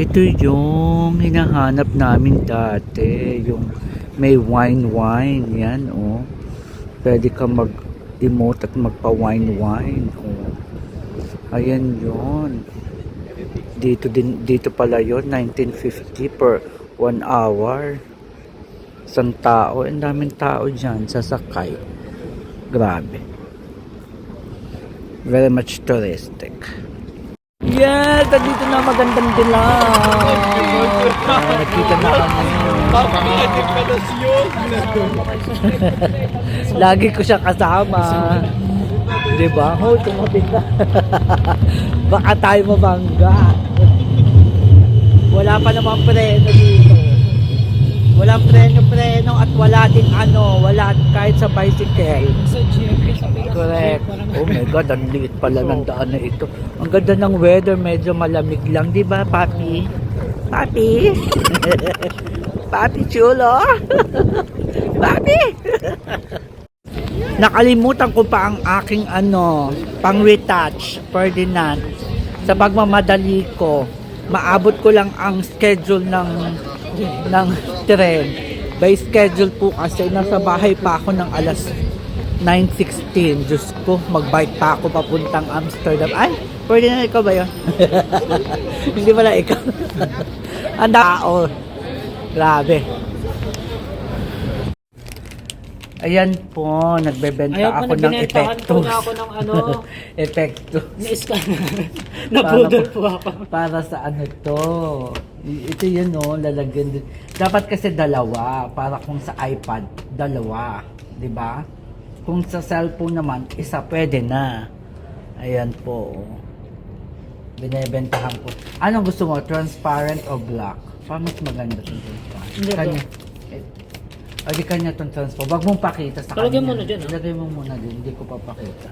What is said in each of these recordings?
Ito yung hinahanap namin dati. Yung may wine-wine. Yan, oh. Pwede ka mag-emote at magpa-wine-wine. Oh. Ayan yun. Dito din dito pala yon 1950 per 1 hour. Isang tao, ang daming tao diyan sasakay. Grabe. Very much touristic. Yes, dito na magandang dilaw. Ah, Nakita na kami. Lagi ko siya kasama. Di ba? Hoy, tumapit na. Baka tayo mabangga. Wala pa namang preno dito. Walang preno-preno at wala din ano, wala kahit sa bicycle. Sa sabi ko, Correct. Oh my God, ang liit pala ng daan na ito. Ang ganda ng weather, medyo malamig lang, di ba, Papi? Papi? Papi chulo? Papi? Nakalimutan ko pa ang aking ano, pang retouch, Ferdinand. Sa pagmamadali ko, maabot ko lang ang schedule ng ng tren. By schedule po kasi nasa bahay pa ako ng alas 9.16. Diyos ko, mag-bike pa ako papuntang Amsterdam. Ay, pwede na ikaw ba yun? Hindi pala ikaw. Ang tao. Grabe. Ayan po, nagbebenta Ayaw ko ako ng epekto. na ako ng ano, epekto. na-scan. Nabudol po ako. Para sa ano to. Ito yun no, lalagyan din. Dapat kasi dalawa. Para kung sa iPad, dalawa. 'di ba? Kung sa cellphone naman, isa pwede na. Ayan po. Binebentahan ko. Anong gusto mo? Transparent o black? Pa mas maganda itong transparent. Hindi, Kanya. O di kanya itong transparent. Huwag mong pakita sa Talagyan kanya. mo na dyan, ah. Ilagay mo muna din. Hindi ko papakita.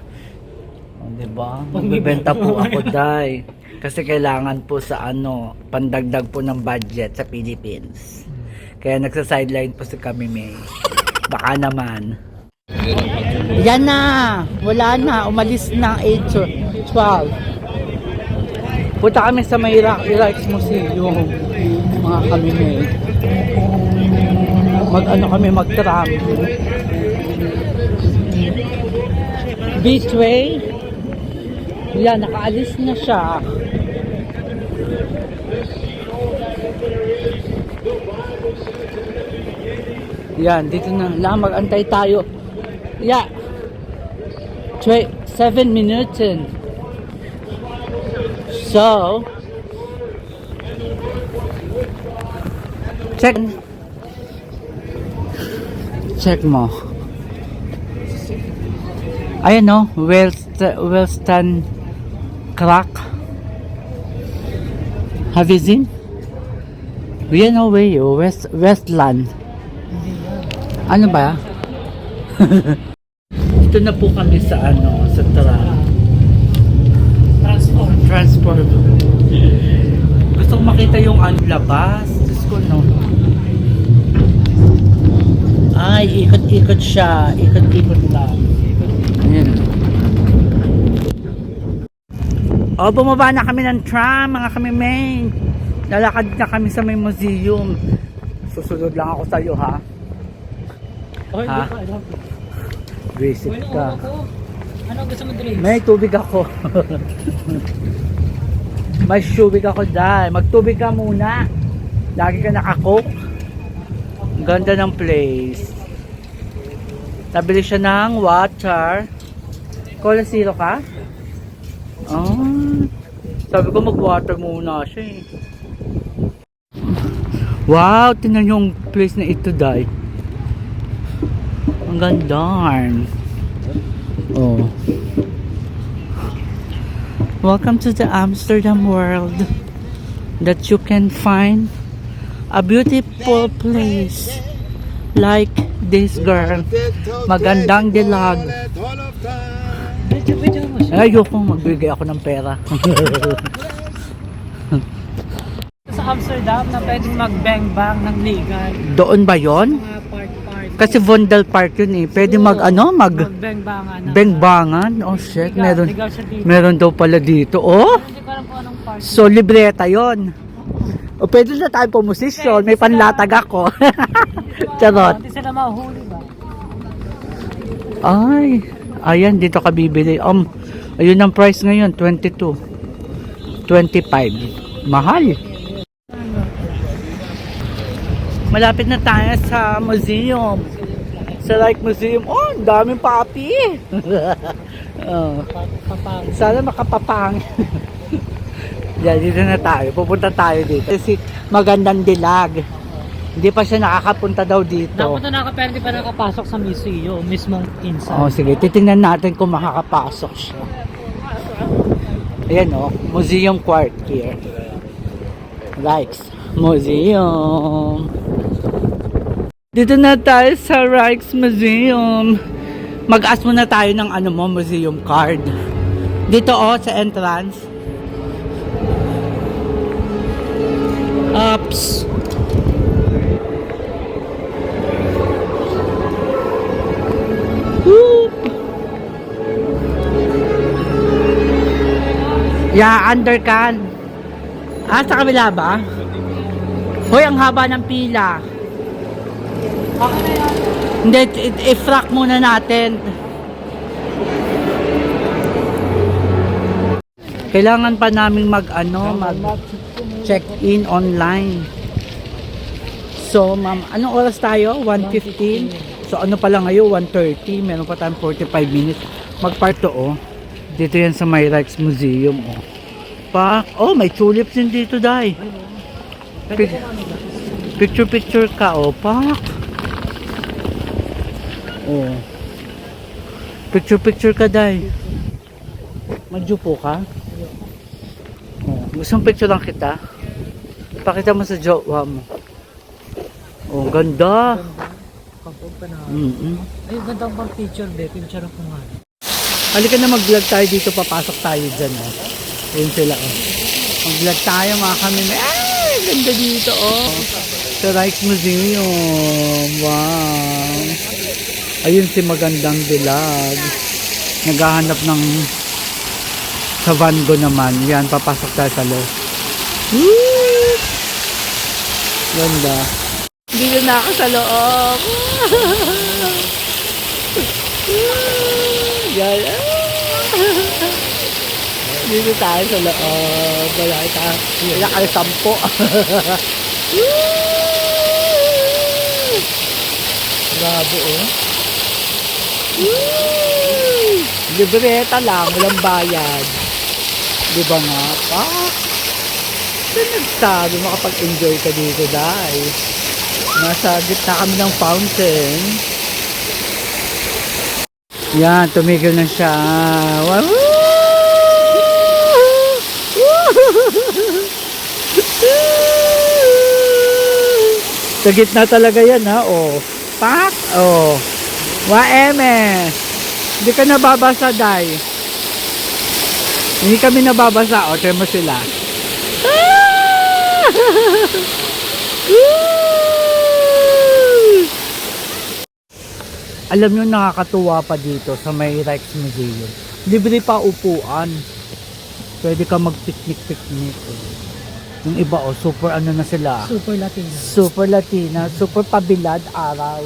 Di ba? Magbibenta po ako, Day. Kasi kailangan po sa ano, pandagdag po ng budget sa Philippines. Kaya nagsa-sideline po si kami, May. Baka naman. Yan na! Wala na. Umalis na 8 12. Punta kami sa may Iraq Museum. Mga kami, May. Mag ano kami, mag-tram. Beachway. Yan, nakaalis na siya. Yan, dito na lang mag-antay tayo. Yeah. Twe- seven minutes in. So, check. Check mo. Ayan no, West, Western Crack. Have you seen? O, way, West, Westland. Ano ba? Ito na po kami sa ano, sa tram. Transform. Transport. Gusto ko makita yung ano labas. Diyos ko, no. Ay, ikot-ikot siya. Ikot-ikot lang. Ayan. O, bumaba na kami ng tram, mga kami main. Lalakad na kami sa may museum. Susunod lang ako sa'yo, ha? Oh, Ha? Visit Bueno, ka. ako. Ano gusto mo drinks? May tubig ako. May tubig ako dahil. Magtubig ka muna. Lagi ka nakakoke. Ang Ganda ng place. Nabili siya ng water. Cola zero ka? Oh. Sabi ko mag-water muna siya eh. Wow, tingnan yung place na ito, Day. Ang ganda. Oh. Welcome to the Amsterdam world that you can find a beautiful place like this girl. Magandang dilag. Siya. Ayoko magbigay ako ng pera. Sa Amsterdam na pwedeng mag-bang-bang ng legal. Doon ba yon? Mga. Kasi Vondel Park yun eh. Pwede mag ano, mag Mag-bang-bangan. na- bengbangan. Oh shit, Legal, meron legal siya dito. meron daw pala dito. Oh, Hindi ko alam kung anong park. so libreta yon. O pwede na tayo pumosisyon. May panlatag ako. Charot. Hindi sila mahuli ba? Ay, ayan, dito ka bibili. Um, ayun ang price ngayon, 22. 25. Mahal. Malapit na tayo sa museum. Sa like museum. Oh, ang daming papi. oh, sana makapapang. Yan, dito na tayo. Pupunta tayo dito. Kasi magandang dilag. Hindi pa siya nakakapunta daw dito. Napunta na ako pero hindi pa nakapasok sa museum, mismong inside. Oh, sige, titingnan natin kung makakapasok siya. Ayan oh, Museum Court here. Rijks Museum. Dito na tayo sa Rijks Museum. Mag-ask muna tayo ng ano mo, museum card. Dito oh, sa entrance. Ups. Yeah, undercan. Ah, sa kabila ba? Hoy, ang haba ng pila. Hindi, i-frack muna natin. Kailangan pa namin mag ano, mag check-in online. So, ma'am, anong oras tayo? 1.15? So, ano pa lang ngayon? 1.30? Meron pa tayong 45 minutes. Mag-part to, oh. Dito yan sa My Rights Museum, oh. Pa, oh, may tulips din dito, dai. Pic- Picture-picture ka, oh, pak. Oh. Picture-picture ka, dai. Magjupo ka? Oh, gusto picture lang kita? Pakita mo sa jowa mo. Oh, ganda. Kapag pa na. Mm-mm. Ay, ganda pang picture, be. Picture ako nga. Halika na mag-vlog tayo dito, papasok tayo dyan, oh. Ayun sila, oh. Mag-vlog tayo, mga kami. Ay, ganda dito, oh. Sa Rice Museum. Wow. Ayun si Magandang Dilag. Naghahanap ng sa van ko naman. Yan, papasok tayo sa loob. Woo! Ganda. Dito na ako sa loob. Yan. Dito tayo sa loob. Wala tayo. Wala kayo sampo. Grabe oh. Libreta lang, walang bayad. Di ba nga? Ah, saan nagsabi makapag-enjoy ka dito dahil nasa gitna kami ng fountain. Yan, tumigil na siya. Wow! Sa gitna talaga yan ha, oh. Pak! Oh. Wa eme. Hindi ka nababasa, Day. Hindi kami nababasa. O, oh, mo sila. Alam nyo, nakakatuwa pa dito sa may Rex Museum. Libre pa upuan. Pwede ka mag-picnic-picnic. Yung iba, oh, super ano na sila. Super Latino. Super Latina, super pabilad araw.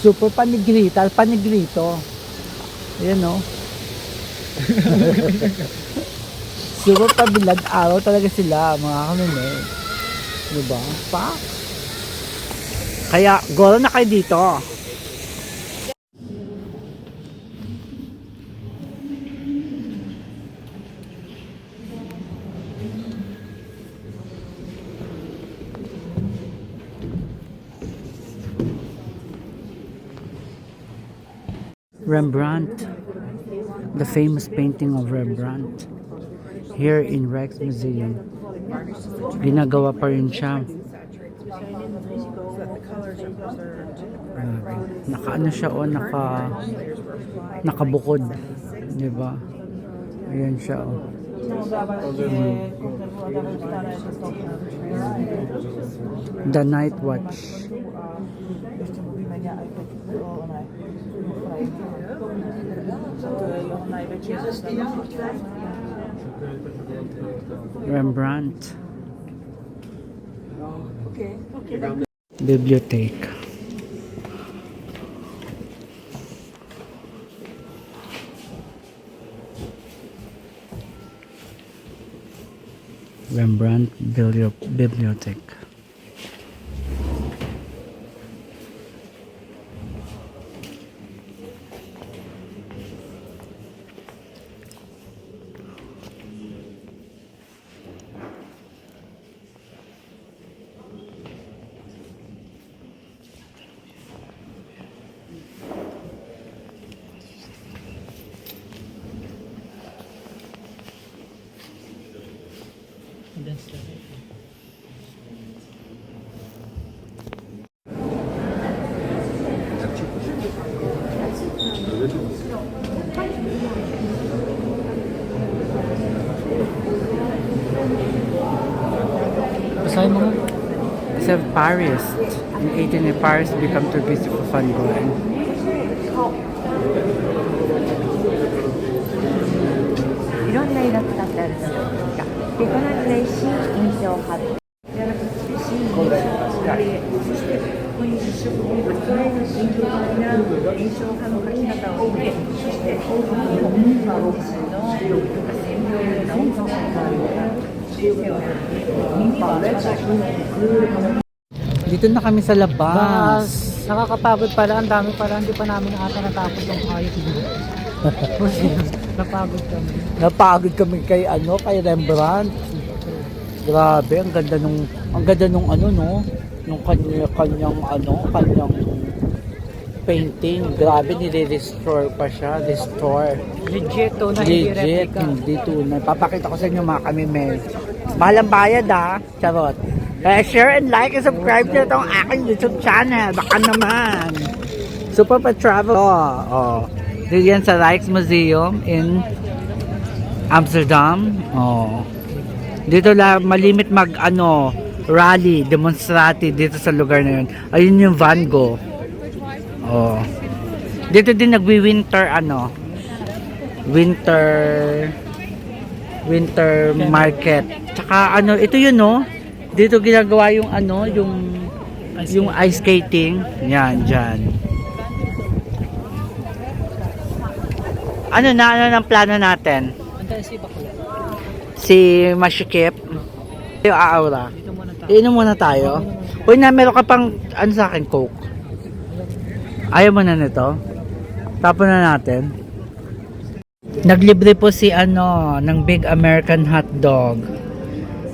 Super panigrita, panigrito. Ayan no. super pabilad araw talaga sila, mga kanune. Diba? Pa? Kaya, goro na kayo dito. Rembrandt, the famous painting of Rembrandt, here in Rex Museum. Ginagawa pa rin siya. Grabe. Naka ano siya o, naka nakabukod. Di ba? Ayan siya o. The Night Watch. Rembrandt. Okay. Okay. Bibliotheque. Rembrandt Biblio- of Paris. In 18, Paris became too busy for Van Gogh. Thank you. Dito na kami sa Bas, labas. nakakapagod pala. Ang dami pala. Hindi pa namin ata natapos yung mo. Napagod kami. Napagod kami kay ano, kay Rembrandt. Grabe, ang ganda nung ang ganda nung ano no, nung kanya kanyang ano, kanyang painting. Grabe nire-restore pa siya, restore. Legit to na hindi Legit, replica. hindi tunay. Papakita ko sa inyo mga kami Mahalang bayad ah, charot. Kaya share and like and subscribe nyo itong aking YouTube channel. Baka naman. Super pa travel. Oh, oh. Dito yan sa Rijksmuseum in Amsterdam. Oh. Dito la malimit mag ano rally, demonstrate dito sa lugar na yun. Ayun yung Van Gogh. Oh. Dito din nagwi-winter ano, winter winter market. Tsaka ano, ito yun no. Dito ginagawa yung ano, yung yung ice skating. Yan, dyan. Ano na, ano ng plano natin? Si Mashikip. Yung aura. Dito muna tayo. Inom muna tayo. Uy na, meron ka pang, ano sa akin, Coke? Ayaw mo na nito? Tapon na natin. Naglibre po si ano, ng Big American Hot Dog.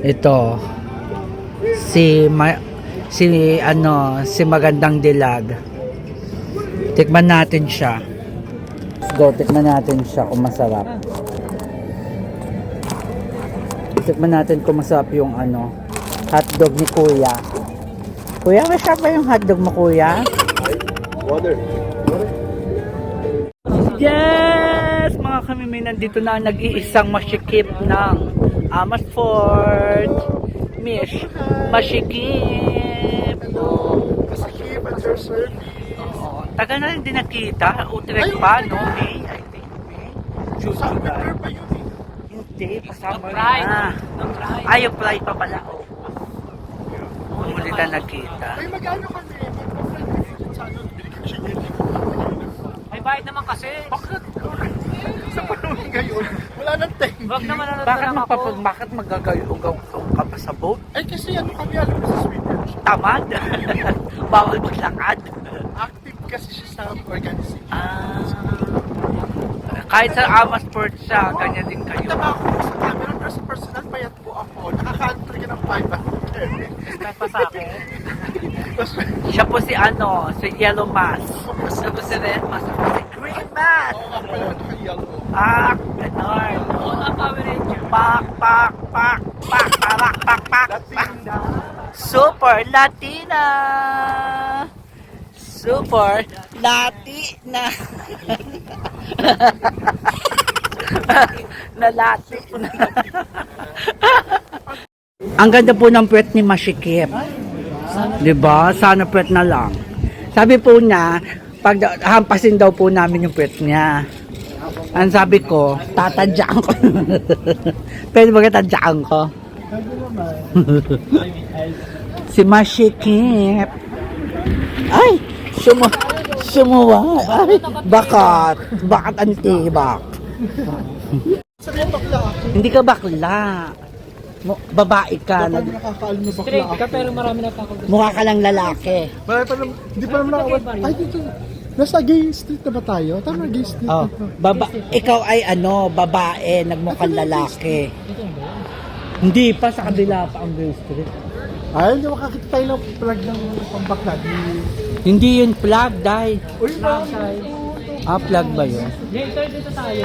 Ito. Si, ma- si ano, si Magandang Dilag. Tikman natin siya. Go, tikman natin siya kung masarap. Tikman natin kung masarap yung ano, hotdog ni Kuya. Kuya, masarap ba yung hotdog mo, Kuya? Yes! Mga kami may nandito na nag-iisang masikip ng Amasfort. Mish, masikip. Masakib at your service. Oo. Tagal na rin din nakita. Utrecht pa, no? May, I think May. June, Summer July. pa yun eh. Hindi, pasama na. Ay, yung pride pa pala. Huli na nakita. Ay, mag-ano kami? Mag-friend kami sa ano, binigyan siya. May bayad naman kasi. Bakit? Sa panahon ngayon, wala nang time. Wag naman ano Bakit lang ako. magpapag, bakit magagayong ka pa sa boat? Ay, kasi ano kami, alam mo sa Sweden, Tamad. Bawal maglakad. active kasi siya sa organization. Ah. Kahit sa Amasport siya, ganyan din kayo. Tama ako sa camera, pero sa personal payat po ako. Nakakaano talaga ng 500. Kahit pa sa akin. Tapos, Siya po si ano, si Yellow Mask. Siya po si Red Mask. Siya po si Green Mask. oo nga pala, naka-yellow. Ah. Oo na, Power Ranger. Pak, pak, pak, pak, pak. Super Latina! Super Latina! Nalati ko na. Ang ganda po ng puwet ni Mashikip. Di ba? Sana puwet na lang. Sabi po niya, pag hampasin daw po namin yung puwet niya. Ang sabi ko, tatadyaan ko. Pwede ba tatadyaan ko? Si Mashikip. Ay! Sumu sumuwa. Ay! Bakat. Bakat antibak. Hindi ka bakla. Babae ka. Nag- nakakaalam na bakla Straight ka pero marami natakot. mukha ka lang lalaki. Marami pa naman, hindi pa naman nakawal. Ay, dito. Nasa gay street na ba tayo? Tama, gay street Oh, baba ikaw ay ano, babae, nagmukhang lalaki. Hindi pa sa kabila pa ang Grove Street. Ay, hindi makakita tayo ng plug ng pambakla. Di- Hindi yun plug, dahil. Uy. Ah, plug ba yun? Later dito tayo.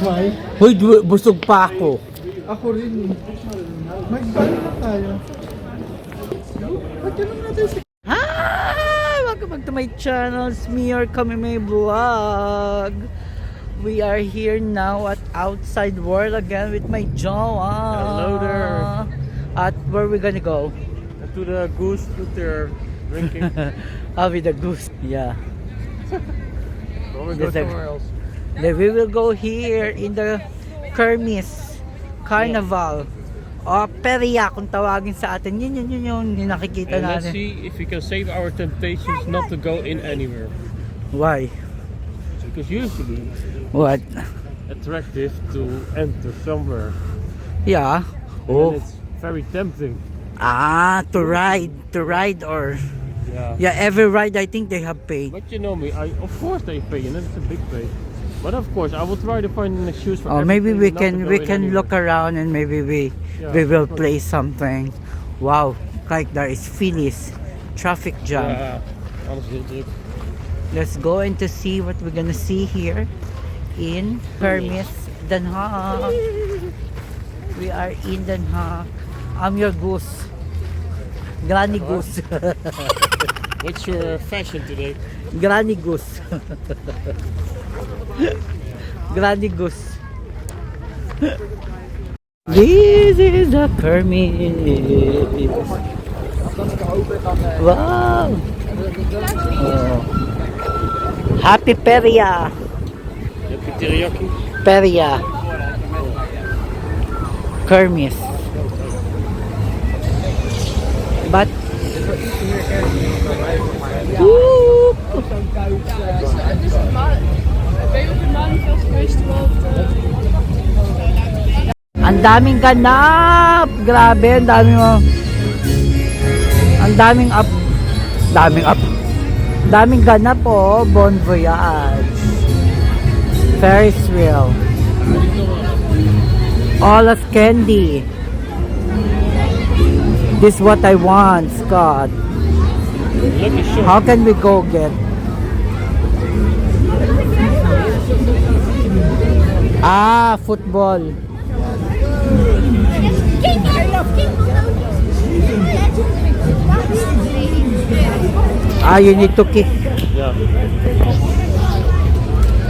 May. Hoy, du- busog pa ako. Ako rin. Mag-bali na tayo. Ba't ganun natin si... Hi! Welcome back to my channel. It's me, your Kami May Vlog. We are here now at Outside World again with my Jowa. Hello there. At where we gonna go? to the goose that they're drinking. Ah, with the goose. Yeah. we go somewhere else. Then we will go here in the Kermis Carnival. O Peria kung tawagin sa atin. Yun, yun, yun, yun. Yung nakikita And let's natin. see if we can save our temptations not to go in anywhere. Why? Because usually What? attractive to enter somewhere. Yeah. And Oh. it's very tempting. Ah, to ride. To ride or... Yeah. Yeah, every ride I think they have paid. But you know me, I of course they pay and it's a big pay. But of course I will try to find an excuse for Oh, maybe we can we can look around and maybe we Yeah, we will play something. Wow, like there is Phyllis traffic jam. Ja, anders heel druk. Let's go in to see what we're gonna see here in Hermes Den Haag. We are in Den Haag. I'm your goose. Granny uh-huh. goose. What's your uh, fashion today? Granny goose. Granny goose. This is a Kermit. Wow. Oh. Happy Peria. Peria. Kermis. But Woo! Ang daming ganap! Grabe, ang dami mo. Ang daming up. Daming up. Daming ganap oh. Bon Voyage. Ferris wheel. All of candy. This what I want, Scott. How can we go get? Ah, football. Ah, you need to kick Ja.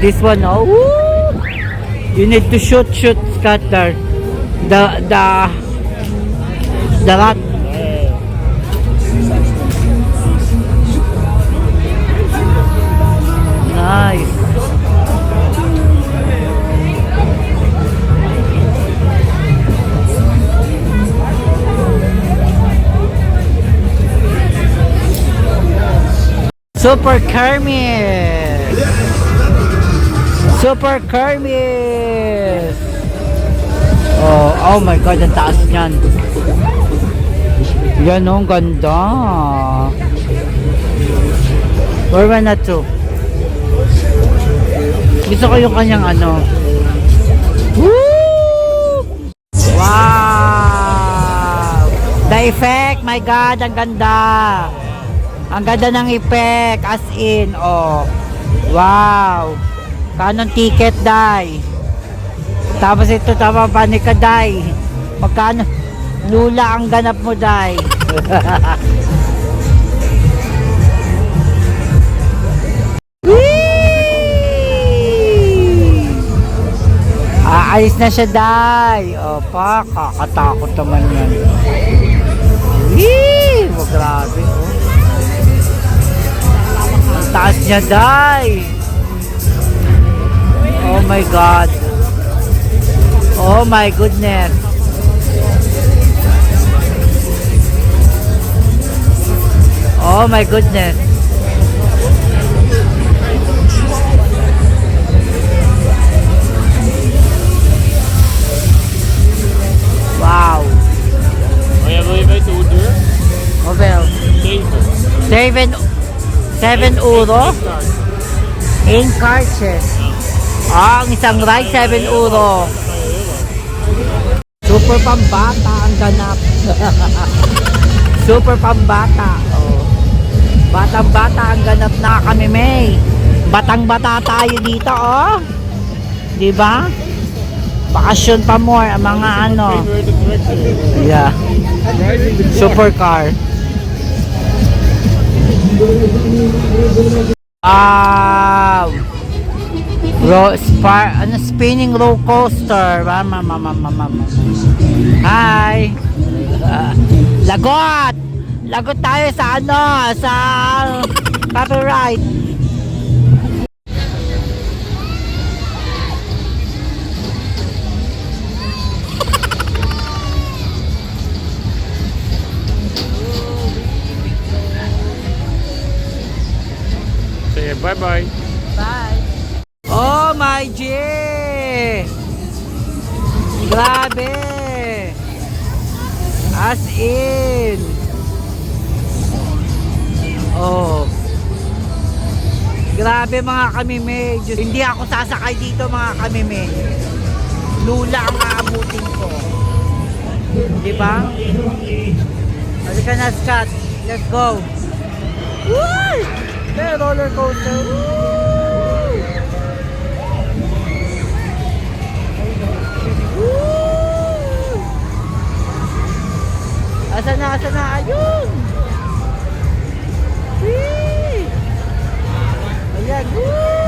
this one. Oh, woo! you need to shoot, shoot, Scott there. The the the rat. Nice. Super Kermis! Super Kermis! Oh, oh my God, ang taas niyan. Yan oh, ganda. Where were na to? Gusto ko yung kanyang ano. Woo! Wow! The effect, my God, ang ganda. Ang ganda ng effect, as in, oh. Wow! Kanong ticket, dai? Tapos ito, tama pa ni ka, dai? Magkano? Lula ang ganap mo, dai. Aalis na siya, Day. O, pa, kakatakot naman yan. Whee! Oh, grabe, oh. Taas niya, Day. Oh my God. Oh my goodness. Oh my goodness. Wow. Oh ja, wil je weten hoe duur? Hoeveel? 7. 7 7 euro? In cartridge. Ah, ang isang ride, 7 euro. Super pambata ang ganap. Super pambata. Oh. Batang-bata ang ganap na kami, May. Batang-bata tayo dito, oh. Di ba? Bakasyon pa more ang mga ano. Yeah. Supercar. Wow! Ro spar ano spinning roller coaster. Mama mama mama. mama. Hi. Ah, lagot. Lagot tayo sa ano, sa copyright. Say bye bye. Bye. Oh my G! Grabe! As in! Oh. Grabe mga kamime. Diyos, hindi ako sasakay dito mga kamime. Lula ang aabutin ko. Di ba? Halika na, Scott. Let's go. Woo! May roller coaster. Woo! Woo! Asa na, asa na? Ayun! Whee! Ayan. Woo!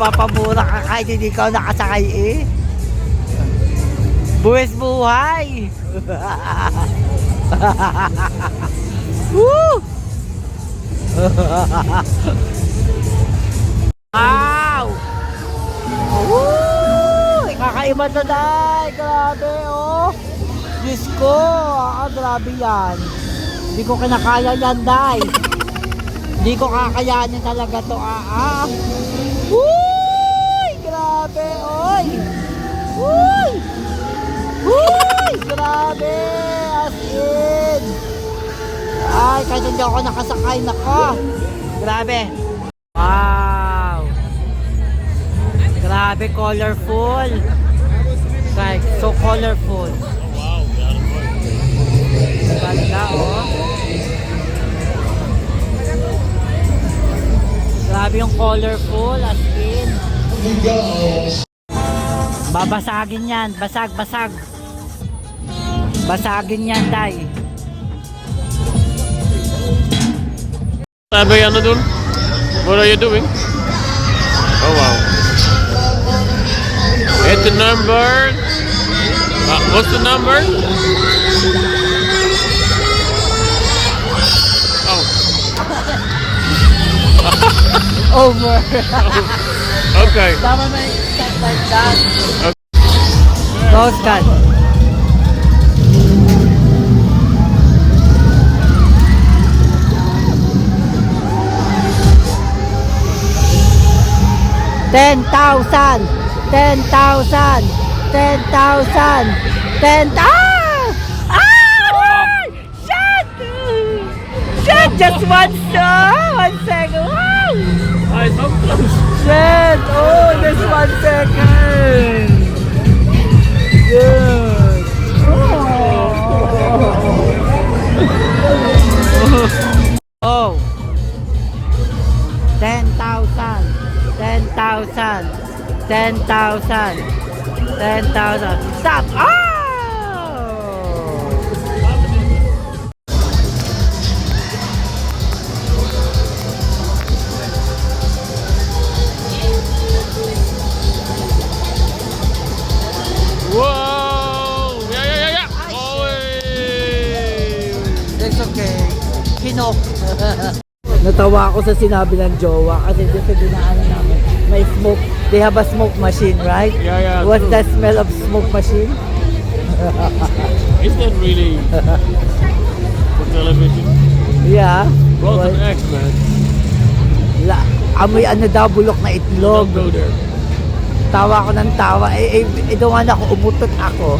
Mapapamura ka kahit hindi ka nakasakay eh. Buwis buhay! Woo! wow! Woo! Kakaiba to dahil. Grabe, oh. Diyos ko. Ah, grabe yan. Hindi ko kinakaya yan, dahil. Hindi ko kakayanin talaga to, ah, ah. Uy! Grabe, oy! Uy! Uy! Grabe! As in! Ay, kahit hindi ako nakasakay, nako! Grabe! Wow! Grabe, colorful. Like, so colorful. Wow, oh. Grabe yung colorful, as in. Babasagin yan. Basag, basag. Basagin yan, tay. Aan het doen? What are you doing? Oh wow. Hit the number. Uh, what's the number? Oh, Over. okay. Tama na yung cut like that. Go, Scott. Ten thousand, ten thousand, ten thousand, ten thousand. Ah! Shut! Shut! Just one shot! One second. Wow! Is close. Shit! Oh, just one second! Good! Oh! 10,000! 10,000. 10,000. 10,000. Stop! Oh! Natawa ako sa sinabi ng jowa kasi dito sa dinaanan namin, may smoke. They have a smoke machine, right? Yeah, yeah, What's true. the smell of smoke machine? Is that really for television? Yeah. Well, eggs, man. la, amoy ano daw, bulok na itlog. Don't go there. Tawa ko ng tawa. Eh, eh, ito nga na ako, umutot ako.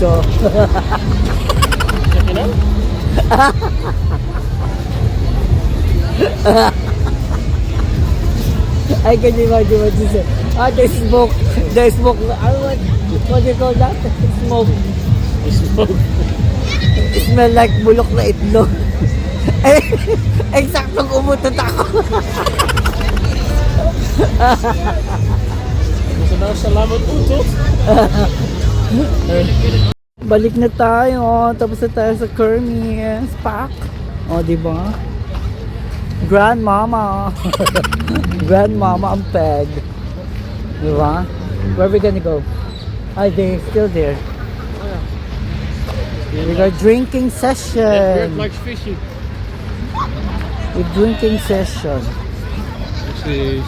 So, Check it out. I can imagine what you said. Ah, the smoke. The smoke. Ano, what, what do you call that? Smoke. Smoke. It smell like bulok na itlog. eh, eksaktong umutot ako. Now salamat utot. Balik na tayo. Tapos na tayo sa Kermis Park. O, di ba? Grandmama. Grandmama ang peg. Di ba? Where we gonna go? Ah, they still there. We got drinking session. likes fishing. With drinking session. This is